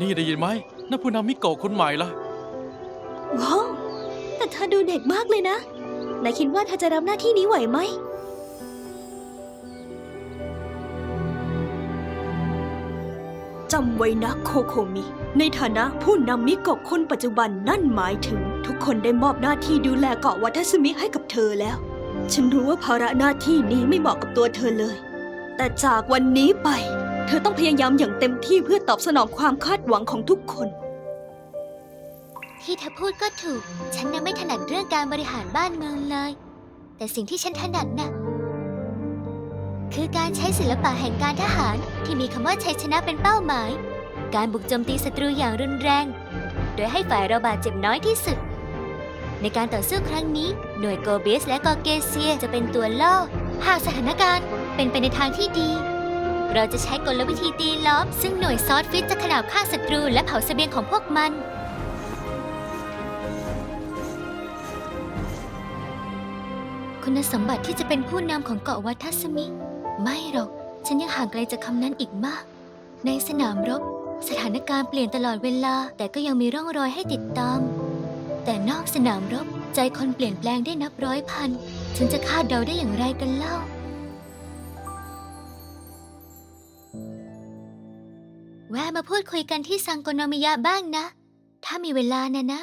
นี่ได้ยินไหมนั่นผู้นำมิโกะคนใหม่ละว้าวแต่เธอดูเด็กมากเลยนะนายคิดว่าเธอจะรับหน้าที่นี้ไหวไหม จำไว้นะโคโคมิ ในฐานะผู้นำมิโกะคนปัจจุบันนั่นหมายถึง ทุกคนได้มอบหน้าที่ดูแลเกาะวัตสึมิให้กับเธอแล้ว ฉันรู้ว่าภาระหน้าที่นี้ไม่เหมาะกับตัวเธอเลย แต่จากวันนี้ไป เธอต้องพยายามอย่างเต็มที่เพื่อตอบสนองความคาดหวังของทุกคน ที่เธอพูดก็ถูก ฉันยังไม่ถนัดเรื่องการบริหารบ้านเมืองเลย แต่สิ่งที่ฉันถนัดน่ะ คือการใช้ศิลปะแห่งการทหารที่มีคำว่าชัยชนะเป็นเป้าหมาย การบุกโจมตีศัตรูอย่างรุนแรง โดยให้ฝ่ายเราบาดเจ็บน้อยที่สุด ในการต่อสู้ครั้งนี้ หน่วยโกเบสและกอเกเซียจะเป็นตัวล่อหากสถานการณ์เป็นไปในทางที่ดี เราจะใช้กลวิธีตีล้อม ซึ่งหน่วยซอสฟิตจะขนาบฆ่าศัตรูและเผาเสบียงของพวกมัน คุณสมบัติที่จะเป็นผู้นำของเกาะวัทัสมิ ไม่หรอก ฉันยังห่างไกลจากคำนั้นอีกมาก ในสนามรบ สถานการณ์เปลี่ยนตลอดเวลา แต่ก็ยังมีร่องรอยให้ติดตาม แต่นอกสนามรบ ใจคนเปลี่ยนแปลงได้นับร้อยพัน ฉันจะคาดเดาได้อย่างไรกันเล่า แวะมาพูดคุยกันที่ซังโกโนมิยะบ้างนะ ถ้ามีเวลานะนะ